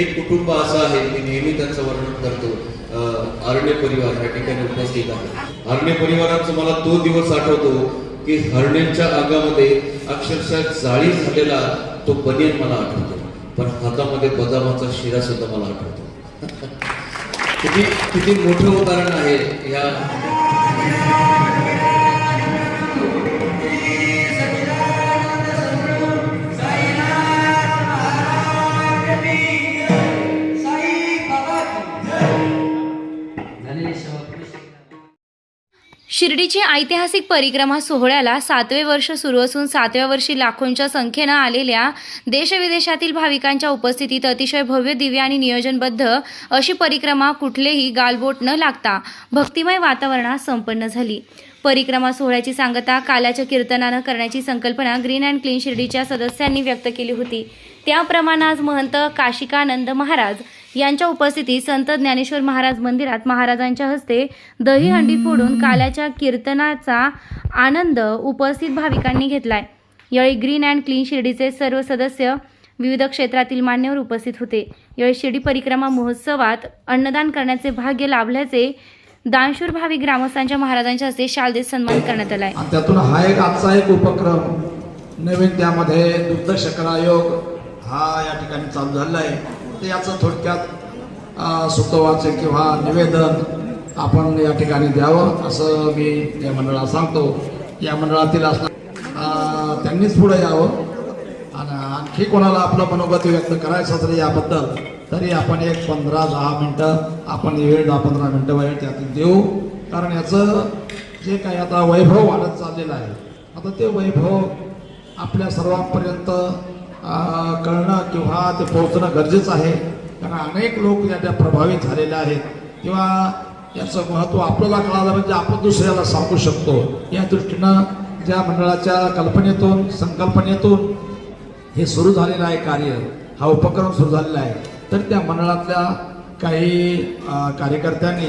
एक कुटुंब असं आहे मी नेहमी त्यांचं वर्णन करतो. आरण्य अरण्य परिवार या ठिकाणी उपस्थित आहे. अरण्य परिवाराचा मला तो दिवस आठवतो की हरण्यांच्या अंगामध्ये अक्षरशः जाळी झालेला तो बनियन मला आठवतो. पण हातामध्ये बदामाचा शिरा सुद्धा मला आठवतो. किती किती मोठं उदाहरण आहे या. शिर्डीची ऐतिहासिक परिक्रमा सोहळ्याला सातवे वर्ष सुरू असून सातव्या वर्षी लाखोंच्या संख्येनं आलेल्या देशविदेशातील भाविकांच्या उपस्थितीत अतिशय भव्य दिव्य आणि नियोजनबद्ध अशी परिक्रमा कुठलेही गालबोट न लागता भक्तिमय वातावरणात संपन्न झाली. परिक्रमा सोहळ्याची सांगता काल्याच्या कीर्तनानं करण्याची संकल्पना ग्रीन अँड क्लीन शिर्डीच्या सदस्यांनी व्यक्त केली होती. त्याप्रमाणे आज महंत काशिकानंद महाराज यांच्या उपस्थितीत संत ज्ञानेश्वर महाराज मंदिरात महाराजांच्या हस्ते दहीहंडी फोडून काल्याच्या कीर्तनाचा आनंद उपस्थित भाविकांनी घेतलाय. यावेळी ग्रीन अँड क्लीन शिर्डीचे सर्व सदस्य विविध क्षेत्रातील मान्यवर उपस्थित होते. यावेळी शिर्डी परिक्रमा महोत्सवात अन्नदान करण्याचे भाग्य लाभल्याचे दानशूर भाविक ग्रामस्थांच्या महाराजांच्या हस्ते शालदेत सन्मान करण्यात आलाय. त्यातून हा एक आजचा एक उपक्रम नवीन त्यामध्ये दुग्ध शर्करा आयोग हा या ठिकाणी चालू झालेला आहे तर याचं थोडक्यात सुतवाचं किंवा निवेदन आपण या ठिकाणी द्यावं असं मी या मंडळाला सांगतो. या मंडळातील असणार त्यांनीच पुढे यावं. आणि आणखी कोणाला आपलं मनोगत व्यक्त करायचं असेल याबद्दल तरी आपण एक पंधरा दहा मिनटं आपण वेळ दहा पंधरा मिनटं वेळ त्यातून देऊ. कारण याचं जे काही आता वैभव वाढत चाललेलं आहे आता ते वैभव आपल्या सर्वांपर्यंत कळणं किंवा ते पोहोचणं गरजेचं आहे. कारण अनेक लोक याच्या प्रभावित झालेले आहेत. किंवा याचं महत्त्व आपल्याला कळालं म्हणजे आपण दुसऱ्याला सांगू शकतो. या दृष्टीनं ज्या मंडळाच्या कल्पनेतून संकल्पनेतून हे सुरू झालेलं आहे कार्य हा उपक्रम सुरू झालेला आहे. तर त्या मंडळातल्या काही कार्यकर्त्यांनी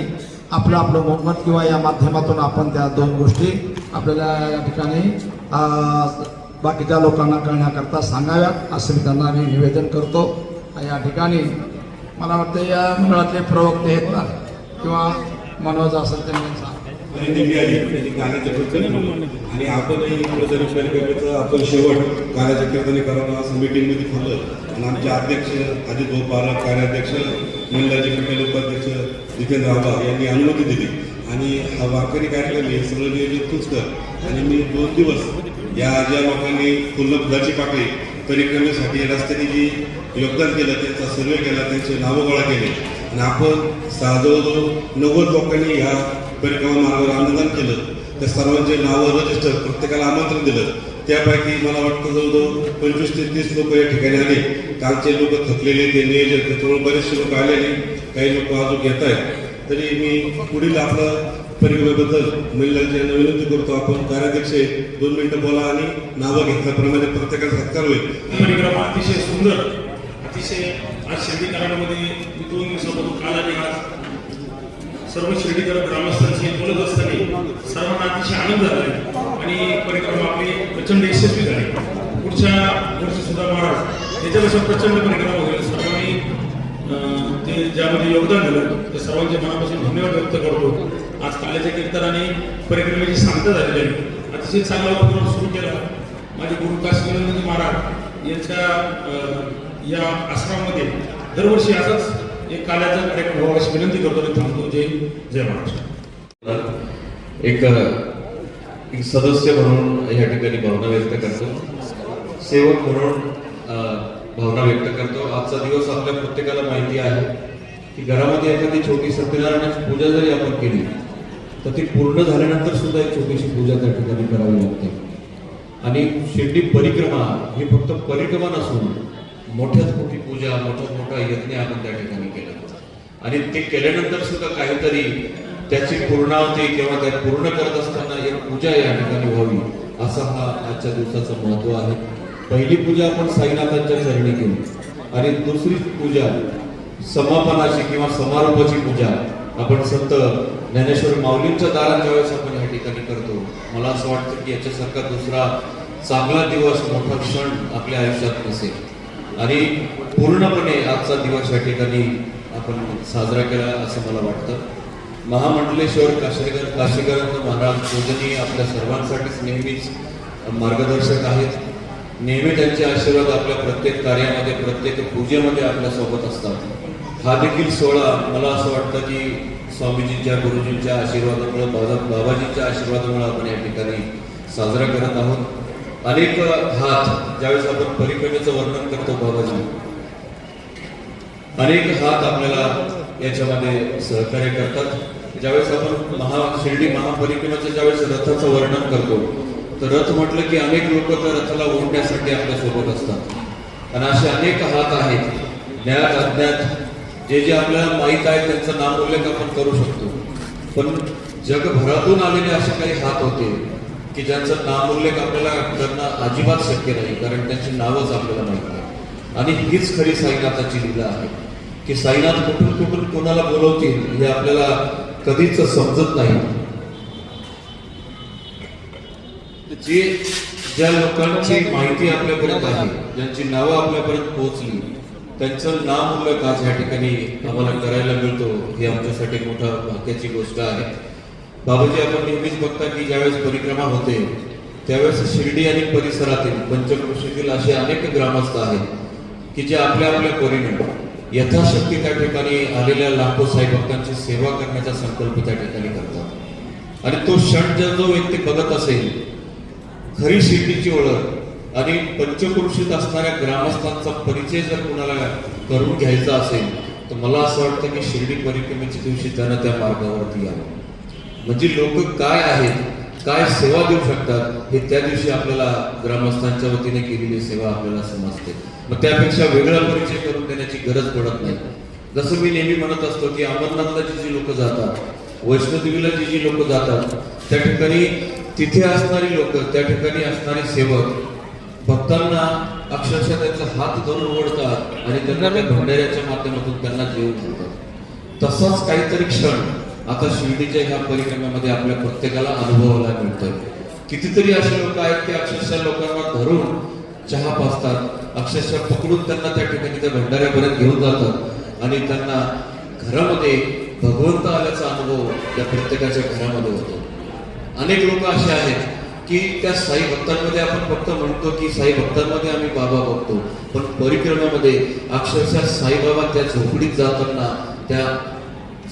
आपलं आपलं मोहम्मद किंवा या माध्यमातून आपण त्या दोन गोष्टी आपल्याला या ठिकाणी बाकीच्या लोकांना कळण्याकरता सांगाव्यात असं मी त्यांना मी निवेदन करतो. या ठिकाणी मला वाटतं या मंडळातले प्रवक्ते आहेत ना किंवा मनोज असेल त्यांनी आणि आपणही आपण शेवट गाण्याचं कीर्तने करावं असं मीटिंगमध्ये ठरलं आणि आमचे अध्यक्ष अजित भाऊ पालक कार्याध्यक्ष मंडळाचे मंडळ उपाध्यक्ष जितेंद्र आबा यांनी अनुमती दिली. आणि वारकरी कार्यक्रम हे सगळं नियोजन तूच कर. आणि मी दोन दिवस या ज्या लोकांनी फुलं फुलाची पाकळी परिक्रमेसाठी रस्त्याने जी योगदान केलं त्यांचा सर्वे केला त्यांचे नावं गोळा केले. आणि आपण सहा जवळजवळ नव्वद लोकांनी ह्या परिक्रमा मार्गावर आंदोलन केलं. त्या सर्वांचे नावं रजिस्टर प्रत्येकाला आमंत्रण दिलं. त्यापैकी मला वाटतं जवळजवळ पंचवीस ते तीस लोक या ठिकाणी आले. कालचे लोक थकलेले ते नियोजन त्याच्यामुळे बरेचसे लोक आले काही लोक अजून घेत आहेत तरी मी पुढील आपलं परिक्रमेबद्दल महिलांची यांना विनंती करतो. आपण कार्याध्यक्ष दोन मिनिटं बोला आणि नावं घेतल्याप्रमाणे प्रत्येकाचा सत्कार होईल. परिक्रमा अतिशय सुंदर अतिशय आज शिर्डीकरणामध्ये मी दोन दिवसापासून काल आणि आज सर्व शिर्डीकर ग्रामस्थांशी बोलत असताना सर्वांना अतिशय आनंद झाला आहे. आणि परिक्रमा आपली प्रचंड यशस्वी झाली. पुढच्या वर्षी सुद्धा महाराज याच्यापेक्षा प्रचंड परिक्रमा होईल. सर्वांनी ते ज्यामध्ये योगदान दिलं ते सर्वांच्या मनापासून धन्यवाद व्यक्त करतो. आज काल्याच्या कीर्तनाने परिक्रमेची सांगता झालेली आहे. अतिशय चांगला उपक्रम सुरू केला. माझे गुरु काश्मीर महाराज यांच्या अं, या आश्रमामध्ये दरवर्षी असाच एक काल्याचा कार्यक्रम व्हावा अशी विनंती करतो आणि थांबतो. जय जय महाराष्ट्र. एक एक सदस्य म्हणून या ठिकाणी भावना व्यक्त करतो. सेवक म्हणून भावना व्यक्त करतो. आजचा दिवस आपल्या प्रत्येकाला माहिती आहे की घरामध्ये एखादी छोटी सत्यनारायणाची पूजा जरी आपण केली तर ती पूर्ण झाल्यानंतर सुद्धा एक छोटीशी पूजा त्या ठिकाणी करावी लागते. आणि शिर्डी परिक्रमा ही फक्त परिक्रमा नसून मोठ्यात मोठी पूजा मोठ्यात मोठा यज्ञ आपण त्या ठिकाणी केला आणि ते केल्यानंतर सुद्धा काहीतरी त्याची पूर्णावती किंवा त्या पूर्ण करत असताना एक पूजा या ठिकाणी व्हावी असा हा आजच्या दिवसाचं महत्त्व आहे. पहिली पूजा आपण साईनाथांच्या चरणी केली. आणि दुसरी पूजा समापनाची किंवा समारोपाची पूजा आपण संत ज्ञानेश्वर माऊलींच्या दारात ज्यावेळेस आपण या ठिकाणी करतो मला असं वाटतं की याच्यासारखा दुसरा चांगला दिवस मोठा क्षण आपल्या आयुष्यात नसेल. आणि पूर्णपणे आजचा दिवस या ठिकाणी आपण साजरा केला असं मला वाटतं. महामंडलेश्वर काशीगर काशीगरांना महाराज पूजनी आपल्या सर्वांसाठीच नेहमीच मार्गदर्शक आहेत. नेहमी त्यांचे आशीर्वाद आपल्या प्रत्येक कार्यामध्ये प्रत्येक पूजेमध्ये आपल्यासोबत असतात. हा देखील सोहळा मला असं वाटतं की स्वामीजींच्या गुरुजींच्या आशीर्वादामुळे बाबा बाबाजींच्या आशीर्वादामुळे आपण या ठिकाणी साजरा करत आहोत. अनेक हात ज्यावेळेस आपण परिक्रमेचं वर्णन करतो बाबाजी अनेक हात आपल्याला याच्यामध्ये सहकार्य करतात. ज्यावेळेस आपण महा शिर्डी महापरिक्रमेचं ज्यावेळेस रथाचं वर्णन करतो तर रथ म्हटलं की अनेक लोक त्या रथाला ओढण्यासाठी आपल्यासोबत असतात. आणि असे अनेक हात आहेत. ज्ञात अज्ञात जे जे आपल्याला माहीत आहे त्यांचं नामोल्लेख आपण करू शकतो. पण जगभरातून आलेले असे काही हात होते की ज्यांचं नामोल्लेख आपल्याला करणं अजिबात शक्य नाही कारण त्यांची नावच आपल्याला माहीत नाही. आणि हीच खरी साईनाथाची लीला आहे की साईनाथ कुठून कुठून कोणाला बोलवतील हे आपल्याला कधीच समजत नाही. जे ज्या लोकांची माहिती आपल्यापर्यंत आहे ज्यांची नावं आपल्यापर्यंत पोहोचली त्यांचं नाम उल्लेख आज या ठिकाणी आम्हाला करायला मिळतो. हे आमच्यासाठी मोठा भाग्याची गोष्ट आहे. बाबाजी आपण नेहमीच बघता की ज्यावेळेस परिक्रमा होते त्यावेळेस शिर्डी आणि परिसरातील पंचकृषीतील असे अनेक ग्रामस्थ आहेत की जे आपल्या आपल्या परीने यथाशक्ती त्या ठिकाणी आलेल्या लाखो साई भक्तांची सेवा करण्याचा संकल्प त्या ठिकाणी करतात. आणि तो क्षण जर जो व्यक्ती बघत असेल खरी शिर्डीची ओळख आणि पंचक्रोशीत असणाऱ्या ग्रामस्थांचा परिचय जर कुणाला करून घ्यायचा असेल तर मला असं वाटतं की शिर्डी परिक्रमेच्या दिवशी त्यांना त्या मार्गावरती यावं. म्हणजे लोक काय आहेत काय सेवा देऊ शकतात हे त्या दिवशी आपल्याला ग्रामस्थांच्या वतीने केलेली सेवा आपल्याला समजते. मग त्यापेक्षा वेगळा परिचय करून देण्याची गरज पडत नाही. जसं मी नेहमी म्हणत असतो की अमरनाथला जी जी लोक जातात वैष्णोदेवीला जी जी लोक जातात त्या ठिकाणी तिथे असणारी लोक त्या ठिकाणी असणारे सेवक भक्तांना अक्षरशः त्यांचा हात धरून ओढतात आणि त्यांना त्या भंडाऱ्याच्या माध्यमातून त्यांना जेवण देतात. तसाच काहीतरी क्षण आता शिर्डीच्या ह्या परिक्रमेमध्ये आपल्या प्रत्येकाला अनुभवायला मिळतोय. कितीतरी असे लोक आहेत की अक्षरशः लोकांना धरून चहा पाजतात अक्षरशः पकडून त्यांना त्या ठिकाणी त्या भंडाऱ्यापर्यंत घेऊन जातात आणि त्यांना घरामध्ये भगवंत आल्याचा अनुभव त्या प्रत्येकाच्या घरामध्ये होतो. अनेक लोक असे आहेत की त्या साई भक्तांमध्ये आपण फक्त म्हणतो की साई भक्तांमध्ये आम्ही बाबा बघतो. पण परिक्रमेमध्ये अक्षरशः साईबाबा त्या झोपडीत जाताना त्या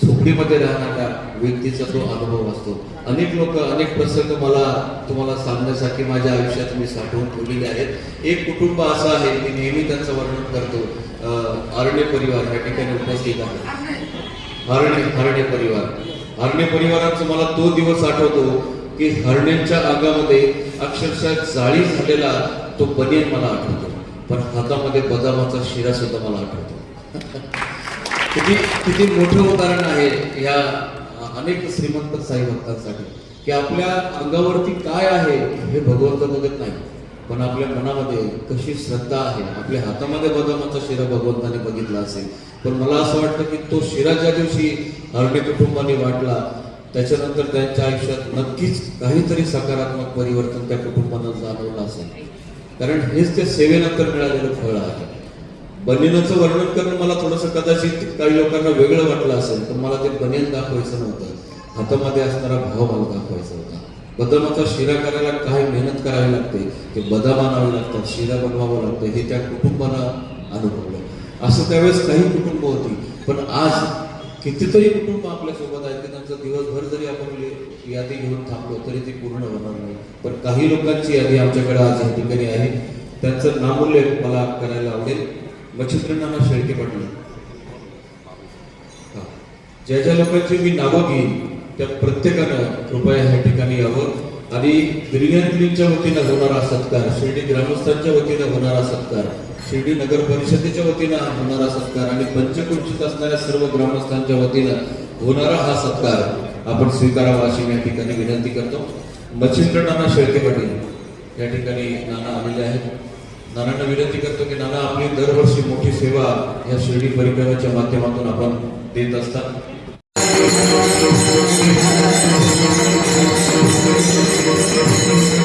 झोपडीमध्ये राहणाऱ्या व्यक्तीचा तो अनुभव असतो. अनेक लोक अनेक प्रसंग मला तुम्हाला सांगण्यासाठी माझ्या आयुष्यात मी साठवून ठेवलेले आहेत. एक कुटुंब असं आहे मी नेहमी त्यांचं वर्णन करतो. आरण्य परिवार या ठिकाणी उपस्थित आहे. हरणे हरणे परिवार. हरणे परिवाराचा मला तो दिवस आठवतो की हरणेच्या अंगामध्ये अक्षरशः जाळी झालेला तो बनियन मला आठवतो. पण हातामध्ये बदामाचा शिरा सुद्धा मला आठवतो. किती किती मोठं उदाहरण आहे या अनेक श्रीमंत साई भक्तांसाठी की आपल्या अंगावरती काय आहे हे भगवंतामध्ये नाही. पण आपल्या मनामध्ये कशी श्रद्धा आहे? आपल्या हातामध्ये बदामाचा शिरा भगवंताने बघितला असेल. पण मला असं वाटतं की तो शिरा ज्या दिवशी हरणे कुटुंबाने वाटला त्याच्यानंतर त्यांच्या आयुष्यात नक्कीच काहीतरी सकारात्मक परिवर्तन त्या कुटुंबानं जाणवलं असेल. कारण हेच ते सेवेनंतर मिळालेलं फळ आहे. बनिनाचं वर्णन करणं मला थोडंसं कदाचित काही लोकांना वेगळं वाटलं असेल पण मला ते बनियन दाखवायचं नव्हतं. हातामध्ये असणारा भाव मला दाखवायचा होता. बदामाचा शिरा करायला काय मेहनत करावी लागते? ते बदाम आणावे लागतात शिरा बनवावं लागतं. हे त्या कुटुंबाला अनुभवलं. असं त्यावेळेस काही कुटुंब होती. पण आज कितीतरी कुटुंब आपल्यासोबत आहेत. की त्यांचं दिवसभर जरी आपण यादी घेऊन थांबलो तरी ती पूर्ण होणार नाही. पण काही लोकांची यादी आमच्याकडे आज या ठिकाणी आहे. त्यांचं नामूल्य मला करायला आवडेल. मच्छिंद्रनाना शेळके पाटील. ज्या ज्या लोकांची मी नावं घेईन त्या प्रत्येकानं कृपया ह्या ठिकाणी यावं. आणि ग्रीन वतीनं होणारा सत्कार शिर्डी ग्रामस्थांच्या वतीनं होणारा सत्कार शिर्डी नगर परिषदेच्या वतीनं होणारा सत्कार आणि पंचकुंचित असणाऱ्या सर्व ग्रामस्थांच्या वतीनं होणारा हा सत्कार आपण स्वीकारावा अशी या ठिकाणी विनंती करतो. मच्छिंद्र नाना शेळके पाटील या ठिकाणी नाना आलेले आहेत. नानांना विनंती करतो की नाना आपली दरवर्षी मोठी सेवा या शिर्डी परिक्रमाच्या माध्यमातून आपण देत असतात. Thank you.